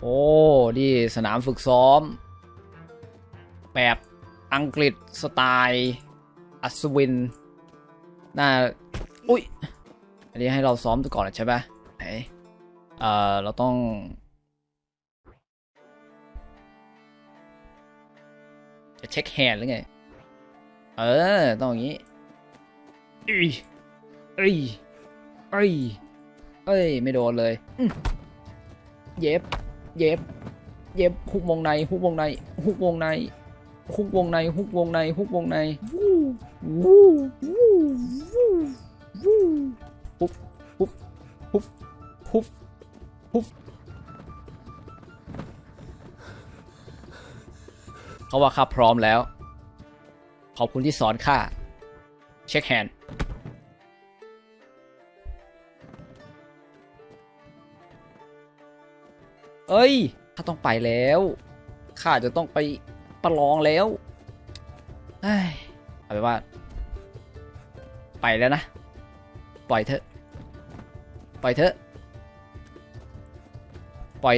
โอ้นี่สนามฝึกซ้อม แบบอังกฤษสไตล์อัศวิน น่า อุ้ย อันนี้ให้เราซ้อมก่อนใช่ปะไหนเอ่อ เราต้อง จะเช็คแฮนด์หรือไง เออ ต้องอย่างนี้เอ้ยเอ้ยเอ้ยเอ้ย ไม่โดนเลย เย็บ เย็บ เย็บฮุกวงในฮุกวงในฮุกวงในฮุกวงในฮุกวงในฮุกวงในวู้วู้วู้วู้วู้ฮุบฮุบฮุบฮุบฮุบเขาว่าข้าพร้อมแล้ว ขอบคุณที่สอนข้า เช็คแฮนด์ เอ้ย ข้าต้องไปแล้ว ข้าจะต้องไปประลองแล้วเฮ้ยเอาไปว่า ไปแล้วนะ ปล่อยเถอะ ปล่อยเถอะ ปล่อย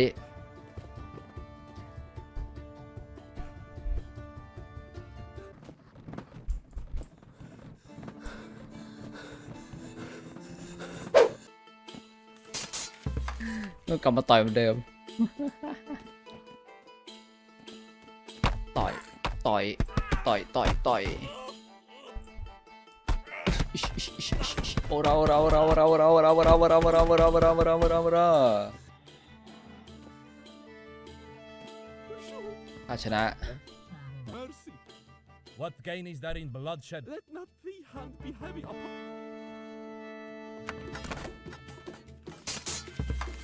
ต้องกลับมาต่อยเหมือนเดิม ต่อย ต่อย ต่อย ต่อย ต่อย โอ้เราเราเราเราเราเราเราเราเราเราเราเราเราเราเราถ้าชนะ Mercy, What gain is there in bloodshed? let not thy hand be heavy upon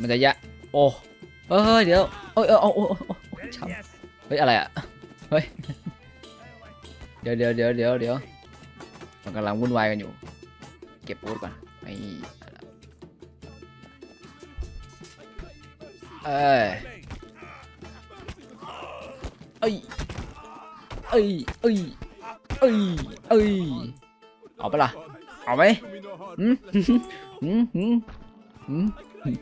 มันจะยะ โอ้ เฮ้ยเดี๋ยวเอ้ยเออโอ้โอ้โอ้ช้ำเฮ้ยอะไรอะเฮ้ยเดี๋ยวเดี๋ยวเดี๋ยวเดี๋ยวเดี๋ยวมันกำลังวุ่นวายกันอยู่ เก็บอาวุธก่อนไอ้เอ้ยเอ้ยเอ้ยเอ้ยเอ้ยเอ้ยเอาปะล่ะเอาไหม Do me no harm. หืมหืมหืมหืม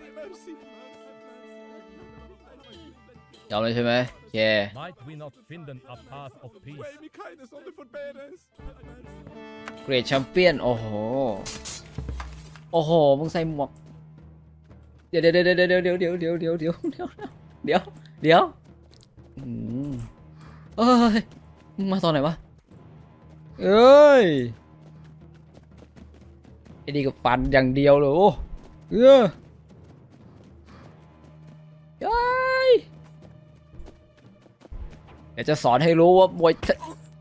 ยอมเลยใช่ไหมโอเค Might we not find them a path of peace? Way me kindness on the forbearance. เกรดแชมเปี้ยน โอ้โห โอ้โห มึงใส่หมวก เดี๋ยวเดี๋ยวเดี๋ยวเดี๋ยวเดี๋ยวเดี๋ยวเดี๋ยวเดี๋ยวเดี๋ยวเดี๋ยวเดี๋ยวเดี๋ยวอืมเอ้ยมึงมาตอนไหนวะ เอ้ยไอ้นี่ก็ฟันอย่างเดียวเลยโอ้เออ เดี๋ยวจะสอนให้รู้ว่ามวยเท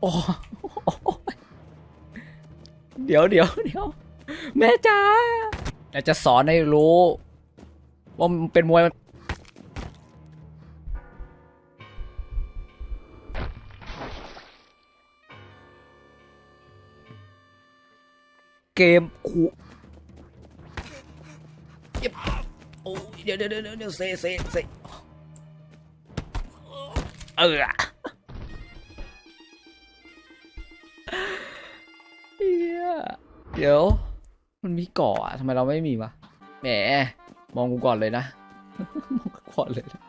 โอ้เดี๋ยวเดี๋ยวเดี๋ยวแม่จ๋าอยากจะสอนให้รู้ ว่ามันเป็นมวยมันเกมขู่เจ็บโอ้ยเดี๋ยวเดี๋ยวเดี๋ยวเดี๋ยวเซเซเซเออ เดี๋ยว มันมีเกาะอะทำไมเราไม่มีวะ แหม มองกูก่อนเลยนะ มองกูก่อนเลยนะ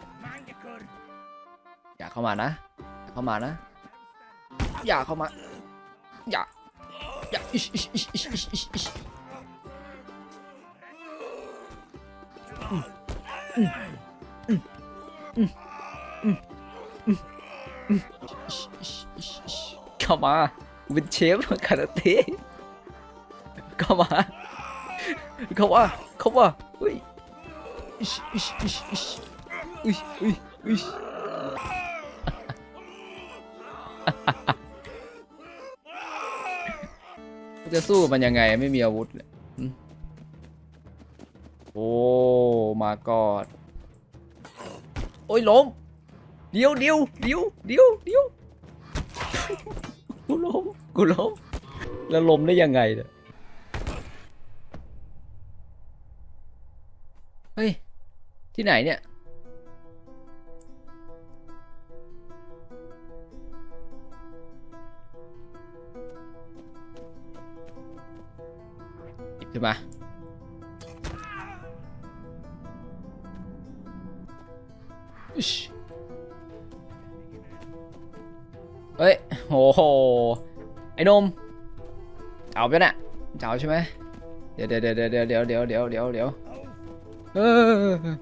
อย่าเข้ามานะอย่าเข้ามานะ อย่าเข้ามา อย่า อย่าอิชอิชอิชอิชอิชอิชเข้ามาเป็นเชฟคาราเต้ เข้ามา เข้ามาเข้ามาอุ้ยอิชอิชอิชอิชอุ้ยอุ้ยอุ้ยจะสู้มันยังไงไม่มีอาวุธเลยโอ้มากอด โอ้ยล้มเดี๋ยวเดี๋ยวเดี๋ยวเดี๋ยวเดี๋ยวกูล้มกูล้มแล้วล้มได้ยังไงเนี่ย เฮ้ย ที่ไหนเนี่ย หยิบขึ้นมาออิชเฮ้ย โหโห ไอ้นมจะเอาไปะเนี่ยจะเอาใช่ไหม เดี๋ยวเดี๋ยวเดี๋ยวเดี๋ยวเดี๋ยวเดี๋ยวเดี๋ยวเดี๋ยว เดี๋ยวเออ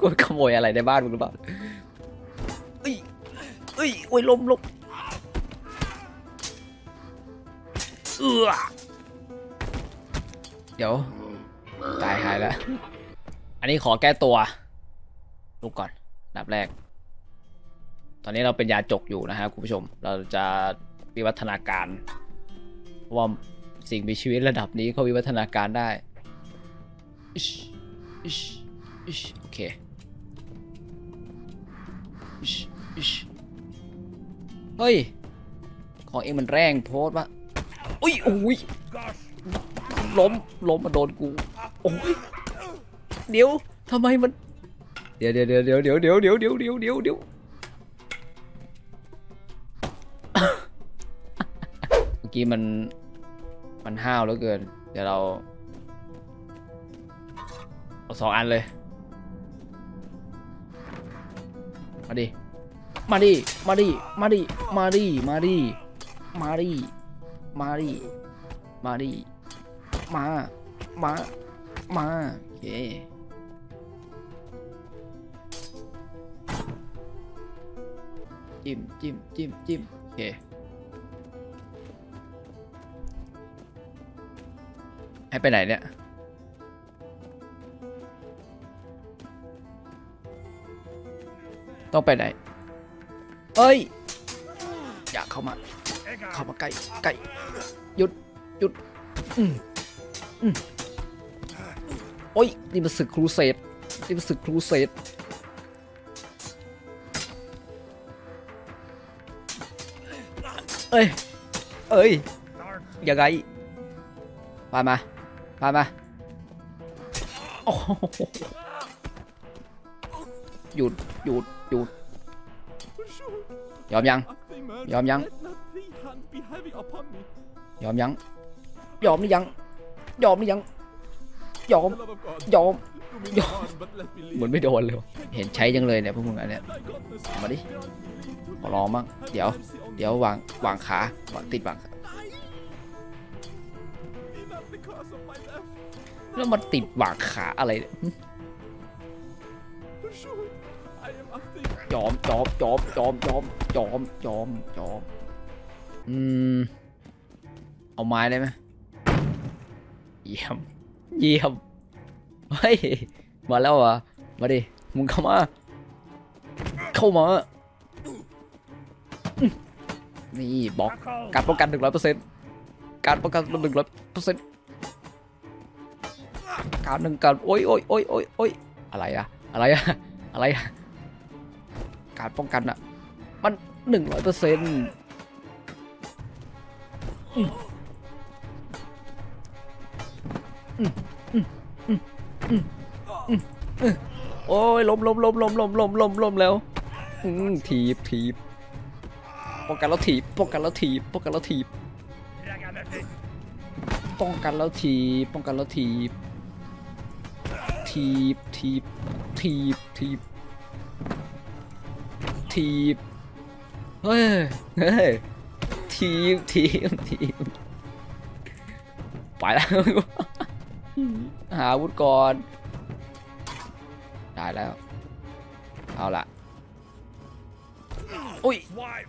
กูขโมยอะไรในบ้านมึงหรือเปล่าเอ้ยเอ้ยโอ้ยลมลมเออเดี๋ยว ตายหายแล้ว อันนี้ขอแก้ตัวลุกก่อนอันดับแรก ตอนนี้เราเป็นยาจกอยู่นะครับคุณผู้ชม เราจะวิวัฒนาการเพราะว่าสิ่งมีชีวิตระดับนี้เขาวิวัฒนาการได้ อิชอิชอิชโอเคอิชอิชเฮ้ย ของเองมันแรงโพสต์วะอุ้ยโอ้ย Gosh! ล้มล้มมาโดนกู โอ้ย เดี๋ยวทำไมมัน เดี๋ยวเดี๋ยวเดี๋ยวเดี๋ยวเดี๋ยวเดี๋ยวเดี๋ยวเดี๋ยวเดี๋ยวเดี๋ยวเดี๋ยวเมื่อกี้มัน มันห้าวเหลือเกิน เดี๋ยวเรา เอาสองอันเลย มาดิ มาดิ มาดิ มาดิ มาดิ มาดิ มาดิ มาดิ มาดิ มา มา มาโอเคจิ้มจิ้มจิ้มจิ้มโอเคให้ไปไหนเนี่ย ต้องไปไหน เอ้ย อย่าเข้ามา เข้ามาใกล้ใกล้หยุดหยุดอืมอืมโอ้ย นี่มันศึกครูเสดนี่มันศึกครูเสดเอ้ย เอ้ย ยังไงไปมาไปมา โอ้หยุด หยุด จูดยอมยัง ยอมยัง ยอมยัง ยอมหรือยัง ยอมหรือยัง ยอม ยอม ยอม เหมือนไม่โดนเลย เห็นใช้จังเลยเนี่ยพวกมึงอันเนี้ยมาดิรอลองบ้งเดี๋ยว เดี๋ยววาง วางขาวางติดวางแล้วมันติดวางขาอะไร up thee. ยอมยอมยอมยอมยอมยอมยอมยอมอืม เอาไม้ได้ไหมเยี่ยม เยี่ยม เฮ้ย มาแล้วอะมาดิ มึงเข้ามา เข้ามา นี่บอกการป้องกันหนึ่งร้อยเปอร์เซ็นต์การป้องกันหนึ่งร้อยเปอร์เซ็นต์การหนึ่งการโอ้ยโอ้ยโอ้ยโอ้ยโอ้ยอะไรอะอะไรอะอะไรอะ การป้องกันอะมันหนึ่งร้อยเปอร์เซ็นต์โอ้ยล้มล้มล้มล้มล้มล้มล้มล้มแล้วถีบถีบป้องกันแล้วถีบป้องกันแล้วถีบป้องกันแล้วถีบป้องกันแล้วทีบป้องกันแล้วทีบทีบทีบทีบทีบ ทีบเฮ้ยเฮ้ยทีบทีบทีบไปแล้วหาอาวุธก่อนได้แล้ว เอาละอุ้ย Swipe!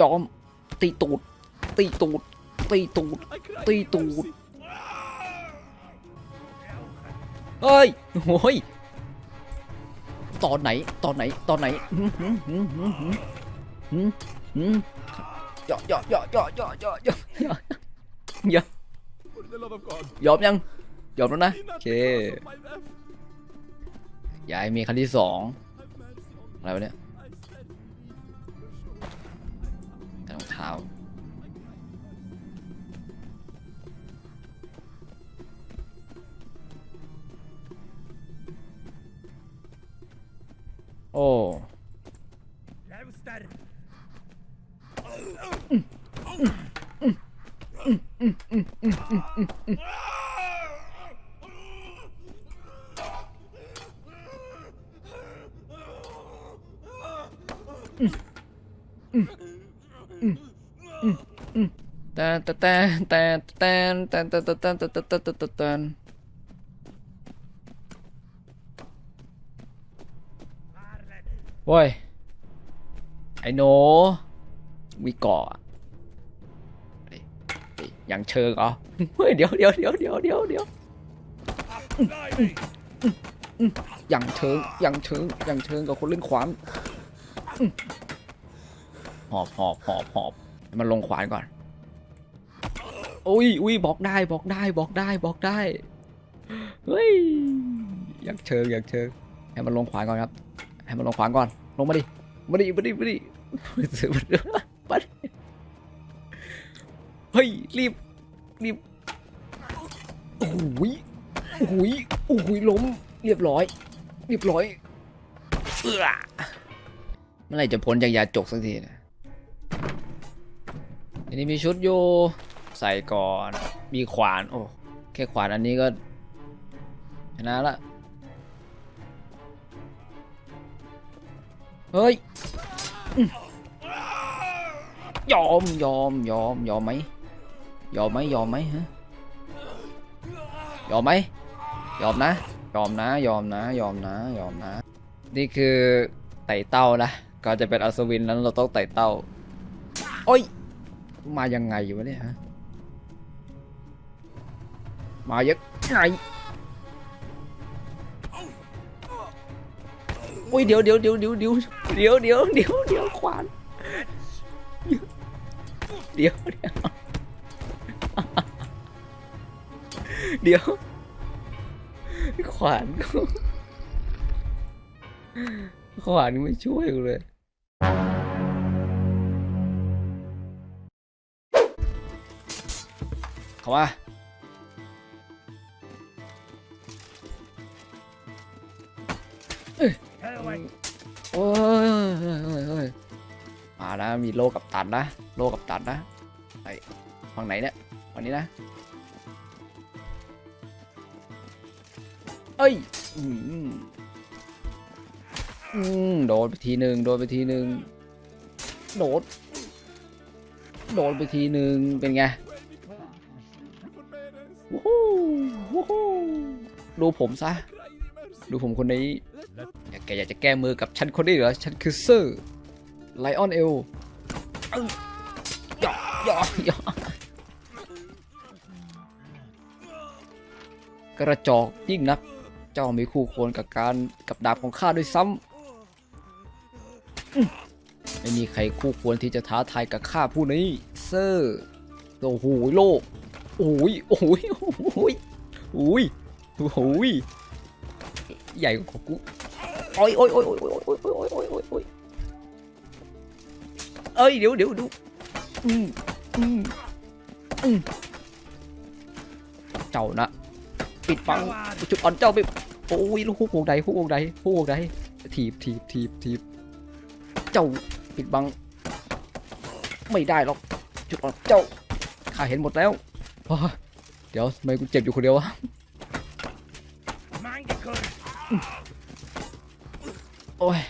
ยอม ตีตูด ตีตูด ตีตูด I cry. Tùy tù. mercy. เฮ้ยโอ้ย ตอนไหน ตอนไหน ตอนไหนหืมหืมหืมหืมหืมหืมหืมย่อย่อย่อย่อย่อย่อย่อย่อย่อ For the love of God. ยอมยัง ยอมแล้วนะโอเคยาให้มีครั้งที่สองอะไรวะเนี่ยรองเท้า Oh. Tan tan tan tan tan tan tan tan tan tan tan โว้ย ไอ้โนมีกาะเฮ้ยเฮ้ยยังเชิงเหรอเฮ้ยเดี๋ยวเดี๋ยวเดี๋ยวเดี๋ยวเดี๋ยวเดี๋ยว Blimey! ยังเชิงอยังเชิงอยังเชิงกับคนเล่นขวานหอบหอบหอบหอบมันลงขวานก่อนอุ้ยอุ้ยบอกได้บอกได้บอกได้บอกได้เฮ้ยอยากเชิงอยากเชิงให้มันลงขวานก่อนครับ ให้มันลงขวานก่อน ลงมาดิมาดิมาดิมาดิมาดิเฮ้ย รีบ รีบ โอ้โหยโอ้โหยโอ้โหยล้ม เรียบร้อย เรียบร้อยเอื้อเมื่อไหร่จะพ้นจากยาจกสักทีนะอันนี้มีชุดอยู่ใส่ก่อน มีขวาน โอ้ แค่ขวานอันนี้ก็ชนะละ เฮ้ยยอมยอมยอมยอมไหมยอมไหมยอมไหมฮะยอมไหมยอมนะ ยอมนะ ยอมนะ ยอมนะ ยอมนะ นี่คือไต่เต้านะก่อนจะเป็นอัศวินนั้นเราต้องไต่เต้าโอ้ย มายังไงอยู่วะเนี่ยฮะมายังไง อ้ยเดี๋ยวเดี๋ยวเดี๋ยวเดี๋ยวเดี๋ยวเดี๋ยวเดี๋ยวเดี๋ยวเดี๋ยวขวานเดี๋ยวเดี๋ยวเดี๋ยวขวานกูขวานไม่ช่วยกูเลยเข้ามาโอ้ย โอ้โอ้ยมานะมีโลกับตันนะ โลกับตันนะไอฝั่งไหนเนี่ยฝั่งนี้นะเอ้ยอืมอืมโดนไปทีหนึ่งโดนไปทีหนึ่งโดดโดนไปทีหนึ่งเป็นไงวู้ฮู้วู้ดูผมซะ ดูผมคนนี้ กอยากจะแก้มือกับฉันคนนี้เหรอ ฉันคือเซอร์ไลออนเอลย่อย่อย่อกระจอกยิ่งนัก เจ้ามีคู่ควรกับการกับดาบของข้าด้วยซ้ำไม่มีใครคู่ควรที่จะท้าทายกับข้าผู้นี้เซอร์โอ้โหโลกโอ้ยโอ้ยโอ้ยโอ้ยโอ้ยโอ้ยใหญ่กว่ากู โอ้ยโอ้ยโอ้ยโอ้ยโอ้ยโอ้ยโอ้ยโอ้ยโอ้ยโอ้ยเอ้ยเดี๋ยวเดี๋ยวดูอืมอืมอืมเจ้านะปิดปังจุดอ่อนเจ้าไปโอ้ยลูกฮุกวงใดฮุกวงใดฮุกวงใดถีบถีบถีบถีบเจ้าปิดบัง ไม่ได้หรอกจุดอ่อนเจ้าข้าเห็นหมดแล้วเดี๋ยวทำไมกูเจ็บอยู่คนเดียววะ โอ้ย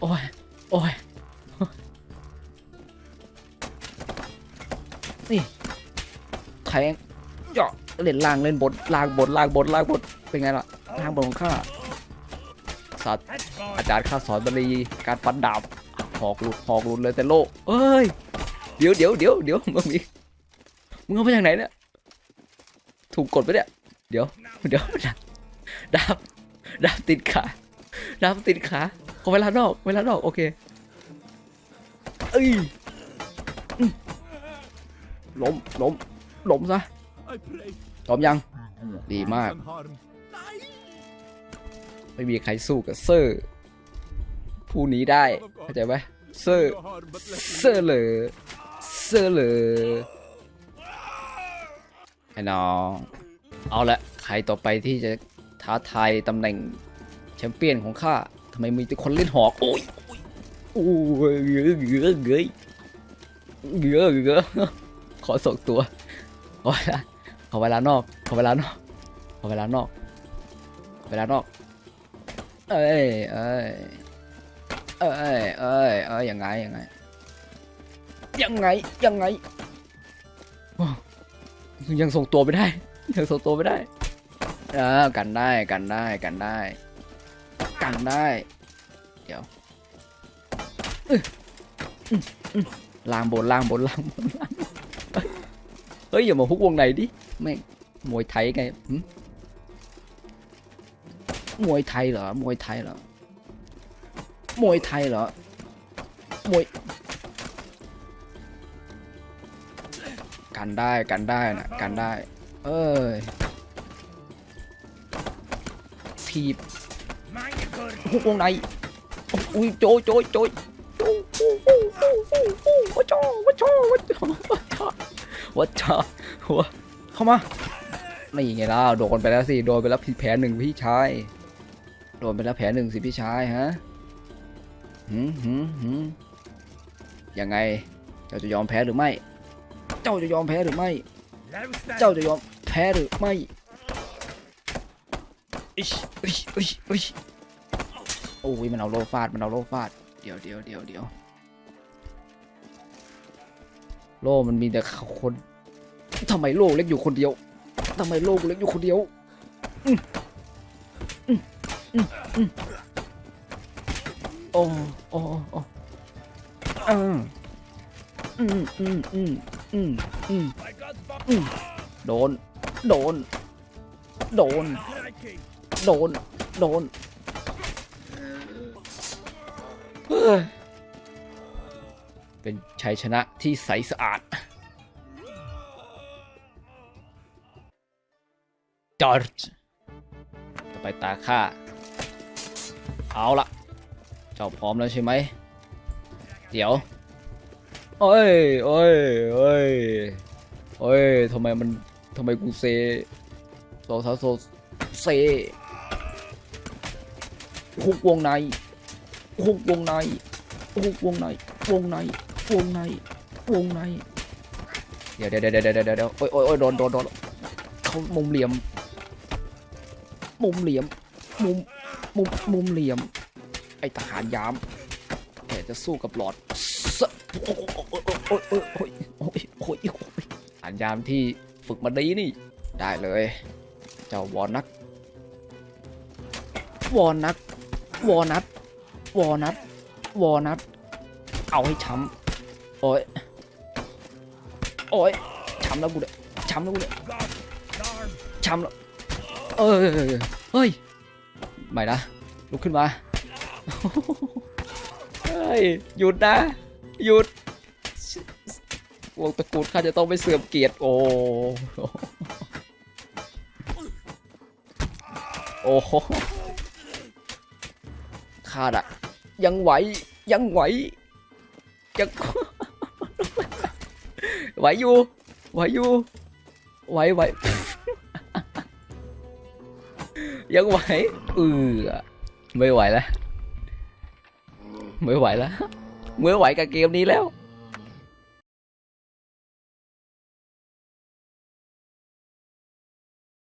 โอ้ย โอ้ย นี่แทงเจาะเล่นล่างเล่นบนล่างบนล่างบนล่างบนเป็นไงล่ะล่างบนของข้าสัตว์อาจารย์ข้าสอนบาลีการฟันดาบหอกหลุดหอกหลุดเลยแต่โลกเอ้ย เดี๋ยวเดี๋ยวเดี๋ยวเดี๋ยวมึงมีมึงเอามาจากไหนเนี่ย ถูกกดไปเนี่ย เดี๋ยว เดี๋ยวดาบดาบติดขาดาบติดขา ขอเวลานอกเวลานอกโอเคเอ้ยอืมล้มล้มล้มซะ I pray. ล้มยัง ดีมาก Unharmed. ไม่มีใครสู้กับเซอร์ ผู้นี้ได้ เข้าใจไหมเซอร์ No harm, but let me เซอร์เลยเซอร์เลยไอ้น้อง เอาละ ใครต่อไปที่จะท้าทายตำแหน่งแชมเปี้ยนของข้า ทำไมมีแต่คนเล่นหอกโอ้ยโอ้ยเงือเงือเงยเงือเงือขอส่งตัวขอเวลาขอเวลานอกขอเวลานอกขอเวลานอกเวลานอกเอ้ยเอ้ยเอ้ยเอ้ยเอ้ยยังไงยังไงยังไงยังไงยังส่งตัวไม่ได้ยังส่งตัวไม่ได้เออกันได้กันได้กันได้ กันได้ เดี๋ยวล่างบนล่างบนล่างบนล่างเฮ้ยอย่ามาฮุกวงในดิแม่งมวยไทยไงมวยไทยเหรอมวยไทยเหรอมวยไทยเหรอมวยกันได้กันได้นะกันได้ เอ้ยทีบ ฮุกวงในอุ้ยโจยโจยโจยโจวัดโจวัดโจวัดโจวัดโจหัวเข้ามาไม่ไงล่ะโดนไปแล้วสิโดนไปแล้วพี่แผลหนึ่งพี่ชายโดนไปแล้วแผลหนึ่งสิพี่ชายฮะหืมหืมหืมยังไงเจ้าจะยอมแพ้หรือไม่ เจ้าจะยอมแพ้หรือไม่ เจ้าจะยอมแพ้หรือไม่อิชอิชอิชอิช โอ้ยมันเอาโลฟาดมันเอาโลฟาดเดี๋ยวเดี๋ยวเดี๋ยวเดี๋ยวโลมันมีแต่คนทำไมโลเล็กอยู่คนเดียวทำไมโลกูเล็กอยู่คนเดียวอืมอืมอืมอืมโอ้โอ้โอ้อืมอืมอืมอืมอืมอืมโดน โดน โดน โดน โดน เป็นชัยชนะที่ใสสะอาด จอร์จไปตาข้า เอาละเจ้าพร้อมแล้วใช่ไหม เดี๋ยว โอ้ย โอ้ย โอ้ย โอ้ย ทำไมมัน ทำไมกูเซโซซาโซเซฮุกวงในฮุกวงในฮุกวงในวงใน วงในวงในเดี๋ยวเดี๋ยวเดี๋ยวเดี๋ยวเดี๋ยวเดี๋ยวโอ้ยโอ้ยโอ้ยโดนโดนโดนเขามุมเหลี่ยม มุมเหลี่ยม มุม มุม มุมเหลี่ยม ไอทหารยามแกจะสู้กับหลอดสะโอ้ยโอ้ยโอ้ยโอ้ยโอ้ยโอ้ยโอ้ยทหารยามที่ฝึกมาดีนี่ ได้เลย เจ้าวอนัก วอนัทวอนัทวอนัทวอนัทเอาให้ช้ำ โอ้ย โอ้ย ช้ำแล้วกูเนี่ยช้ำแล้วกูเนี่ยช้ำแล้ว เออเฮ้ย ไม่นะ ลุกขึ้นมา เฮ้ย หยุดนะ หยุด วงตะกูลข้าจะต้องไม่เสื่อมเกียรติ โอ้โอ้โหข้าอะยังไหว ยังไหวยัง ไหวอยู่ไหวอยู่ไหวไหวยังไหวเออไม่ไหวแล้วไม่ไหวแล้วไม่ไหวกับเกมนี้แล้ว